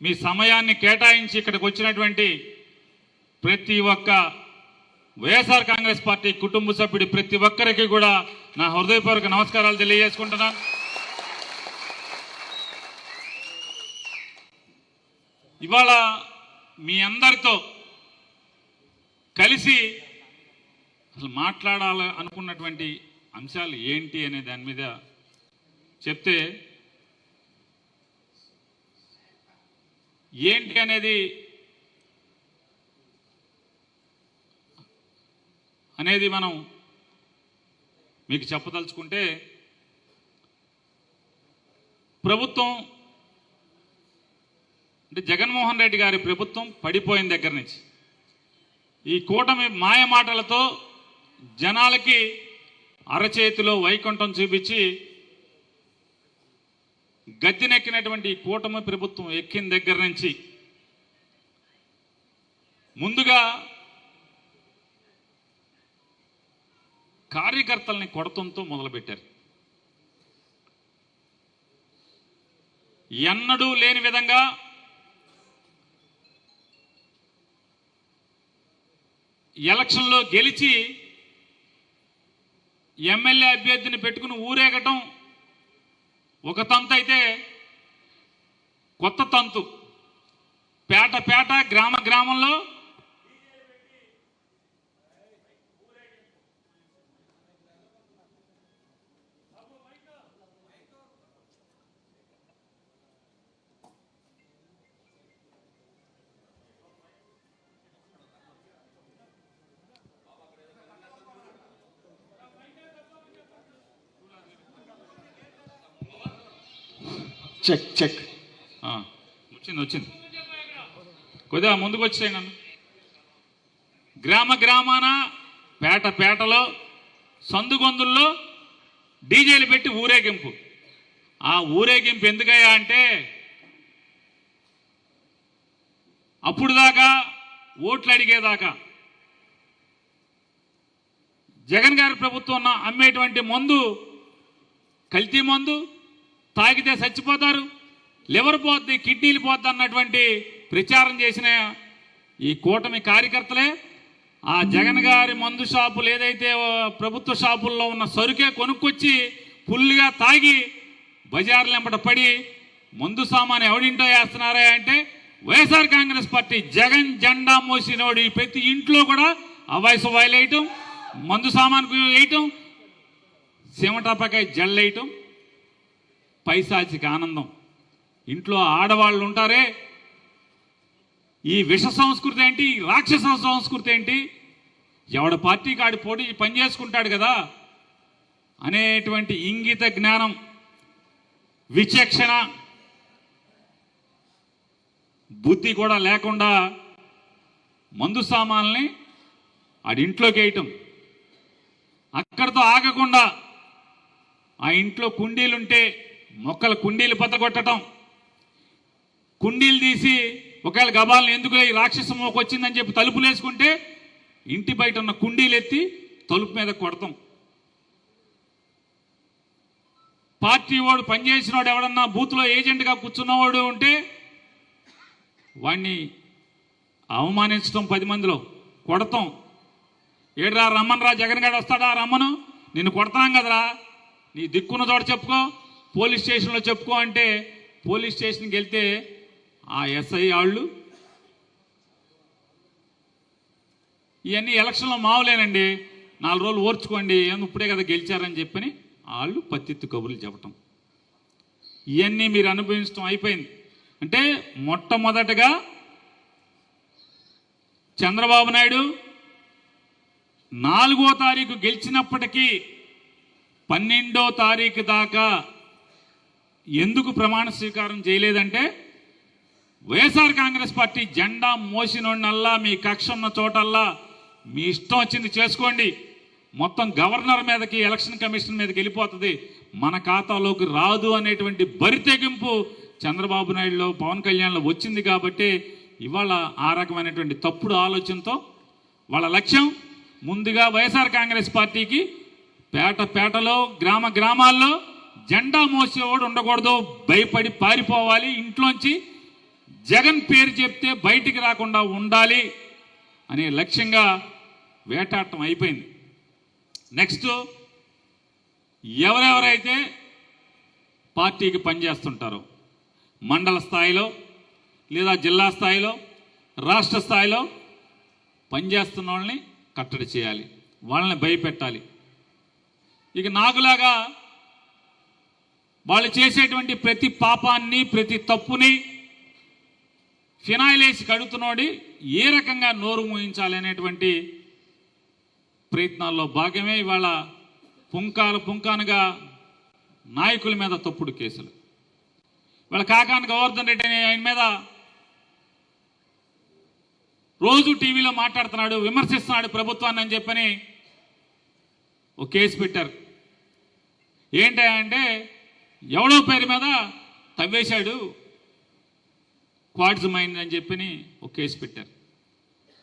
మీ సమయాన్ని కేటాయించి ఇక్కడికి వచ్చినటువంటి ప్రతి ఒక్క వైఎస్ఆర్ కాంగ్రెస్ పార్టీ కుటుంబ సభ్యుడి ప్రతి ఒక్కరికి కూడా నా హృదయపూర్వక నమస్కారాలు తెలియజేసుకుంటున్నాను ఇవాళ మీ అందరితో కలిసి అసలు మాట్లాడాలి అనుకున్నటువంటి అంశాలు ఏంటి అనే దాని మీద చెప్తే ఏంటి అనేది అనేది మనం మీకు చెప్పదలుచుకుంటే ప్రభుత్వం అంటే జగన్మోహన్ రెడ్డి గారి ప్రభుత్వం పడిపోయిన దగ్గర నుంచి ఈ కూటమి మాయ మాటలతో జనాలకి అరచేతిలో వైకుంఠం చూపించి గద్దెనెక్కినటువంటి కూటమి ప్రభుత్వం ఎక్కిన దగ్గర నుంచి ముందుగా కార్యకర్తల్ని కొడతంతో మొదలుపెట్టారు. ఎన్నడూ లేని విధంగా ఎలక్షన్లో గెలిచి ఎమ్మెల్యే అభ్యర్థిని పెట్టుకుని ఊరేగటం ఒక తంతు అయితే కొత్త తంతు. పేట పేట గ్రామ గ్రామంలో చెక్ చెక్ వచ్చింది వచ్చింది. కొద్దిగా ముందుకు వచ్చాయి నన్ను గ్రామ గ్రామాన పేట పేటలో సందుగొందుల్లో డీజేలు పెట్టి ఊరేగింపు. ఆ ఊరేగింపు ఎందుకయ్యా అంటే అప్పుడు దాకా ఓట్లు అడిగేదాకా జగన్ గారి ప్రభుత్వం అమ్మేటువంటి మందు కల్తీ మందు తాగితే చచ్చిపోతారు లివర్ పోద్ది కిడ్నీలు పోద్ది అన్నటువంటి ప్రచారం చేసిన ఈ కూటమి కార్యకర్తలే ఆ జగన్ గారి మందు షాపులు ఏదైతే ప్రభుత్వ షాపుల్లో ఉన్న సరుకే కొనుక్కొచ్చి ఫుల్గా తాగి బజార్లు వెంబట పడి మందు సామాను ఎవడింటో వేస్తున్నారా అంటే వైఎస్ఆర్ కాంగ్రెస్ పార్టీ జగన్ జెండా మోసినోడి. ప్రతి ఇంట్లో కూడా ఆ వాయిల్ వేయటం మందు సామాను వేయటం సిమటాపకాయ జల్లేయటం పైశాచిక ఆనందం. ఇంట్లో ఆడవాళ్ళు ఉంటారే ఈ విష సంస్కృతి ఏంటి ఈ రాక్షస సంస్కృతి ఏంటి? ఎవడ పార్టీ కాడి పోటీ పని చేసుకుంటాడు కదా? అనేటువంటి ఇంగిత జ్ఞానం విచక్షణ బుద్ధి కూడా లేకుండా మందు సామాన్లని ఆడింట్లోకి వేయటం అక్కడితో ఆగకుండా ఆ ఇంట్లో కుండీలుంటే మొక్కలు కుండీలు బద్దగొట్టడం కుండీలు తీసి ఒకవేళ గబాలను ఎందుకు ఈ రాక్షస మోకు వచ్చిందని చెప్పి తలుపులు వేసుకుంటే ఇంటి బయట ఉన్న కుండీలు ఎత్తి తలుపు మీద కొడతాం. పార్టీ వాడు పనిచేసినవాడు ఎవడన్నా బూత్లో ఏజెంట్గా కూర్చున్నవాడు ఉంటే వాణ్ణి అవమానించడం పది మందిలో కొడతాం. ఏడ్రా రమ్మనరా జగన్ గారు వస్తాడా రమ్మను నిన్ను కొడతాం కదరా. నీ దిక్కున్న చోట చెప్పుకో. పోలీస్ స్టేషన్లో చెప్పుకో అంటే పోలీస్ స్టేషన్కి వెళ్తే ఆ ఎస్ఐ వాళ్ళు ఇవన్నీ ఎలక్షన్లో మావులేనండి నాలుగు రోజులు ఓర్చుకోండి ఏం ఇప్పుడే కదా గెలిచారని చెప్పని వాళ్ళు పత్తిత్తు కబుర్లు చెప్పటం. ఇవన్నీ మీరు అనుభవించడం అయిపోయింది. అంటే మొట్టమొదటగా చంద్రబాబు నాయుడు నాలుగో తారీఖు గెలిచినప్పటికీ పన్నెండో తారీఖు దాకా ఎందుకు ప్రమాణ స్వీకారం చేయలేదంటే వైఎస్ఆర్ కాంగ్రెస్ పార్టీ జెండా మోసినోళ్ళల్లా మీ కక్ష ఉన్న చోటల్లా మీ ఇష్టం వచ్చింది చేసుకోండి. మొత్తం గవర్నర్ మీదకి ఎలక్షన్ కమిషన్ మీదకి వెళ్ళిపోతుంది. మన ఖాతాలోకి రాదు అనేటువంటి బరితెగింపు చంద్రబాబు నాయుడులో పవన్ కళ్యాణ్లో వచ్చింది కాబట్టి ఇవాళ ఆ రకమైనటువంటి తప్పుడు ఆలోచనతో వాళ్ళ లక్ష్యం ముందుగా వైఎస్ఆర్ కాంగ్రెస్ పార్టీకి పేట పేటలో గ్రామ గ్రామాల్లో జెండా మోసేవాడు ఉండకూడదు. భయపడి పారిపోవాలి. ఇంట్లోంచి జగన్ పేరు చెప్తే బయటికి రాకుండా ఉండాలి అనే లక్ష్యంగా వేటాడటం అయిపోయింది. నెక్స్ట్ ఎవరెవరైతే పార్టీకి పనిచేస్తుంటారో మండల స్థాయిలో లేదా జిల్లా స్థాయిలో రాష్ట్ర స్థాయిలో పనిచేస్తున్న వాళ్ళని కట్టడి చేయాలి. వాళ్ళని భయపెట్టాలి. ఇక నాకులాగా వాళ్ళు చేసేటువంటి ప్రతి పాపాన్ని ప్రతి తప్పుని ఫినాయిల్ వేసి కడుగుతున్నోడి ఏ రకంగా నోరు మూయించాలనేటువంటి ప్రయత్నాల్లో భాగమే ఇవాళ పుంకాలు పుంకానుగా నాయకుల మీద తప్పుడు కేసులు. ఇవాళ కాకాని గోవర్ధన్ రెడ్డి అనే ఆయన మీద రోజు టీవీలో మాట్లాడుతున్నాడు విమర్శిస్తున్నాడు ప్రభుత్వాన్ని అని చెప్పని ఒక కేసు పెట్టారు. ఏంటంటే ఎవడో పేరు మీద తవ్వేశాడు. క్వాడ్స్ మైండ్ అని చెప్పి ఒక కేసు పెట్టారు.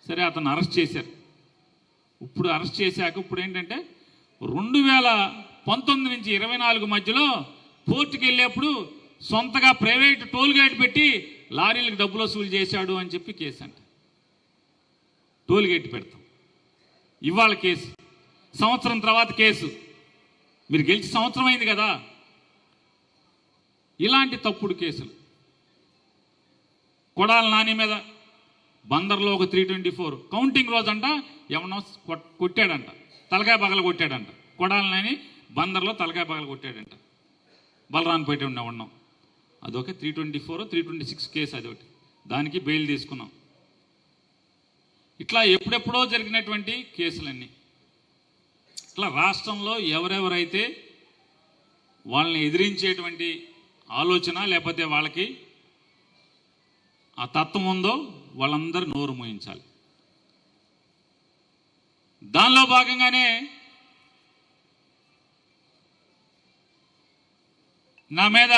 సరే అతను అరెస్ట్ చేశారు. ఇప్పుడు అరెస్ట్ చేశాక ఇప్పుడు ఏంటంటే రెండు వేల పంతొమ్మిది నుంచి ఇరవై నాలుగు మధ్యలో కోర్టుకి వెళ్ళేప్పుడు సొంతగా ప్రైవేట్ టోల్ గేట్ పెట్టి లారీలకు డబ్బులు వసూలు చేశాడు అని చెప్పి కేసు అంట. టోల్ గేట్ పెడతాం. ఇవాళ కేసు. సంవత్సరం తర్వాత కేసు. మీరు గెలిచి సంవత్సరం అయింది కదా. ఇలాంటి తప్పుడు కేసులు. కొడాల నాని మీద బందర్లో ఒక త్రీ ట్వంటీ ఫోర్ కౌంటింగ్ రోజంట ఎవనో కొట్టాడంట. తలకాయ పగల కొట్టాడంట. కొడాల నాని బందర్లో తలకాయ పగల కొట్టాడంట. బలరాన్పేట ఉండే ఉన్నాం. అదొక three twenty four three twenty six case అదొకటి దానికి బెయిల్ తీసుకున్నాం. ఇట్లా ఎప్పుడెప్పుడో జరిగినటువంటి కేసులన్నీ. ఇట్లా రాష్ట్రంలో ఎవరెవరైతే వాళ్ళని ఎదిరించేటువంటి ఆలోచన లేకపోతే వాళ్ళకి ఆ తత్వం ఉందో వాళ్ళందరూ నోరు మోయించాలి. దానిలో భాగంగానే నా మీద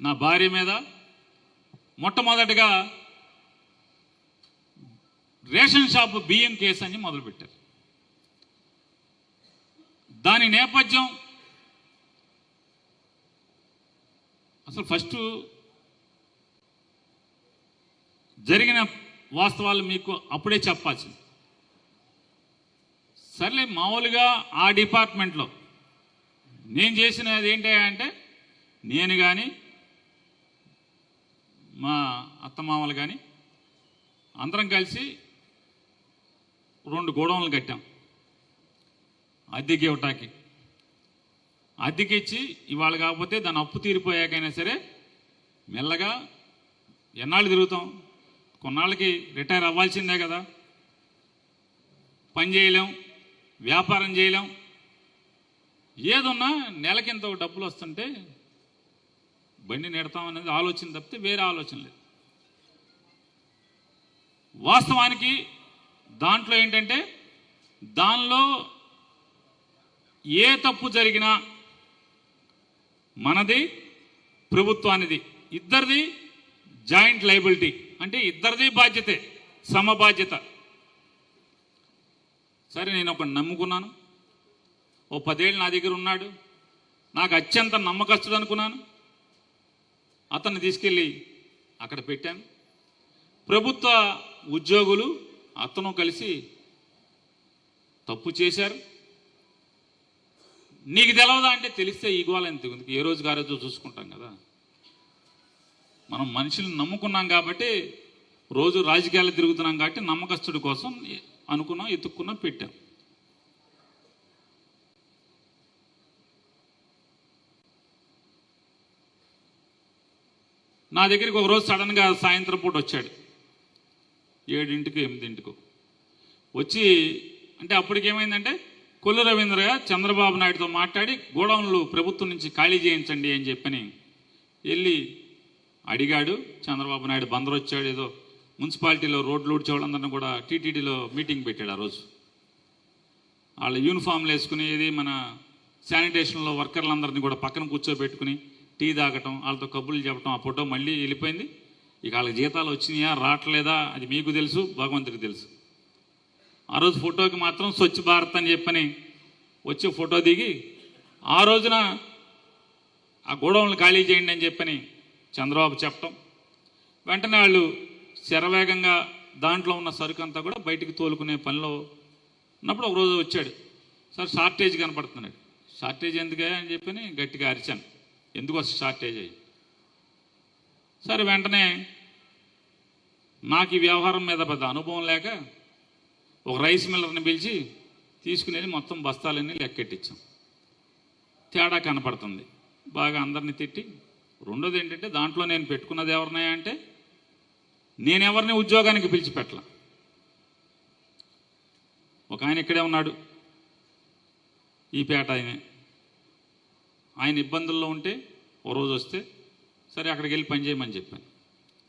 నా భార్య మీద మొట్టమొదటిగా రేషన్ షాప్ బియ్యం కేసు అని మొదలుపెట్టారు. దాని నేపథ్యం అసలు ఫస్ట్ జరిగిన వాస్తవాలు మీకు అప్పుడే చెప్పాల్సింది. సర్లే మామూలుగా ఆ డిపార్ట్మెంట్లో నేను చేసినది ఏంటి అంటే నేను కానీ మా అత్తమామలు కానీ అందరం కలిసి రెండు గోడౌన్లు కట్టాం. అద్దెకి ఇవ్వటానికి అద్దెకిచ్చి ఇవాళ కాకపోతే దాని అప్పు తీరిపోయాకైనా సరే మెల్లగా ఎన్నాళ్ళు తిరుగుతాం? కొన్నాళ్ళకి రిటైర్ అవ్వాల్సిందే కదా. పని చేయలేం వ్యాపారం చేయలేం. ఏదున్నా నెలకింత డబ్బులు వస్తుంటే బండి నెడతాం అనేది ఆలోచన తప్పితే వేరే ఆలోచన లేదు. వాస్తవానికి దాంట్లో ఏంటంటే దానిలో ఏ తప్పు జరిగినా మనది ప్రభుత్వానిది. ఇద్దరిది జాయింట్ లైబిలిటీ అంటే ఇద్దరిది బాధ్యతే సమ బాధ్యత. సరే నేను ఒక నమ్ముకున్నాను. ఓ పదేళ్ళు నా దగ్గర ఉన్నాడు. నాకు అత్యంత నమ్మకస్తుడు అనుకున్నాను. అతన్ని తీసుకెళ్ళి అక్కడ పెట్టాను. ప్రభుత్వ ఉద్యోగులు అతను కలిసి తప్పు చేశారు. నీకు తెలవదా అంటే తెలిస్తే ఈ ఎంత ఏ రోజు ఆ చూసుకుంటాం కదా. మనం మనుషులు నమ్ముకున్నాం కాబట్టి రోజు రాజకీయాలు తిరుగుతున్నాం కాబట్టి నమ్మకస్తుడి కోసం అనుకున్నాం ఎత్తుక్కున్నాం పెట్టాం. నా దగ్గరికి ఒక రోజు సడన్గా సాయంత్రం పూట వచ్చాడు. ఏడింటికి ఎనిమిదింటికి. వచ్చి అంటే అప్పటికేమైందంటే కొల్లు రవీంద్ర చంద్రబాబు నాయుడుతో మాట్లాడి గోడౌన్లు ప్రభుత్వం నుంచి ఖాళీ చేయించండి అని చెప్పని వెళ్ళి అడిగాడు. చంద్రబాబు నాయుడు బందరు వచ్చాడు ఏదో మున్సిపాలిటీలో రోడ్లు ఊడ్చే వాళ్ళందరినీ కూడా టీటీడీలో మీటింగ్ పెట్టాడు ఆ రోజు. వాళ్ళ యూనిఫామ్లు వేసుకునేది మన శానిటేషన్లో వర్కర్లందరినీ కూడా పక్కన కూర్చోబెట్టుకుని టీ తాగటం వాళ్ళతో కబుర్లు చెప్పడం ఆ ఫోటో మళ్ళీ వెళ్ళిపోయింది. ఇక వాళ్ళకి జీతాలు వచ్చినాయా రావట్లేదా అది మీకు తెలుసు భగవంతుడికి తెలుసు. ఆ రోజు ఫోటోకి మాత్రం స్వచ్ఛ భారత్ అని చెప్పని వచ్చి ఫోటో దిగి ఆ రోజున ఆ గోడౌన్లు ఖాళీ చేయండి అని చెప్పని చంద్రబాబు చెప్పటం. వెంటనే వాళ్ళు శరవేగంగా దాంట్లో ఉన్న సరుకు అంతా కూడా బయటికి తోలుకునే పనిలో ఉన్నప్పుడు ఒకరోజు వచ్చాడు. సార్ షార్టేజ్ కనపడుతున్నాడు. షార్టేజ్ ఎందుకే అని చెప్పి గట్టిగా అరిచాను. ఎందుకు వస్తుంది షార్టేజ్ అయ్యి? సరే వెంటనే నాకు ఈ వ్యవహారం మీద పెద్ద అనుభవం లేక ఒక రైస్ మిల్లర్ని పిలిచి తీసుకుని మొత్తం బస్తాలన్నీ లెక్కెట్టించాం తేడా కనపడుతుంది. బాగా అందరిని తిట్టి రెండోది ఏంటంటే దాంట్లో నేను పెట్టుకున్నది ఎవరినాయా అంటే నేనెవరిని ఉద్యోగానికి పిలిచిపెట్టల. ఒక ఆయన ఇక్కడే ఉన్నాడు ఈ పేట ఆయనే. ఆయన ఇబ్బందుల్లో ఉంటే ఓ రోజు వస్తే సరే అక్కడికి వెళ్ళి పని చేయమని చెప్పాను.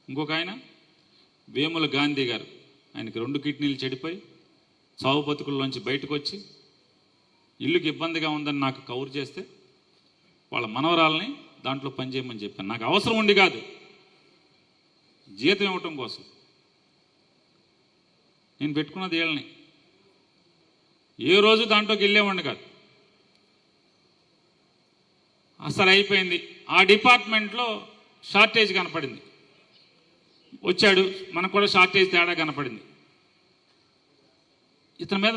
ఇంకొక ఆయన వేముల గాంధీ గారు ఆయనకి రెండు కిడ్నీలు చెడిపోయి సావు బతుకుల్లోంచి బయటకు వచ్చి ఇల్లుకి ఇబ్బందిగా ఉందని నాకు కవర్ చేస్తే వాళ్ళ మనవరాలని దాంట్లో పని చేయమని చెప్పాను. నాకు అవసరం ఉండి కాదు. జీతం ఇవ్వటం కోసం. నేను పెట్టుకున్నది వీళ్ళని. ఏ రోజు దాంట్లోకి వెళ్ళేవాడిని కాదు. అసలు అయిపోయింది. ఆ డిపార్ట్మెంట్లో షార్టేజ్ కనపడింది. వచ్చాడు. మనకు కూడా షార్టేజ్ తేడా కనపడింది. ఇతని మీద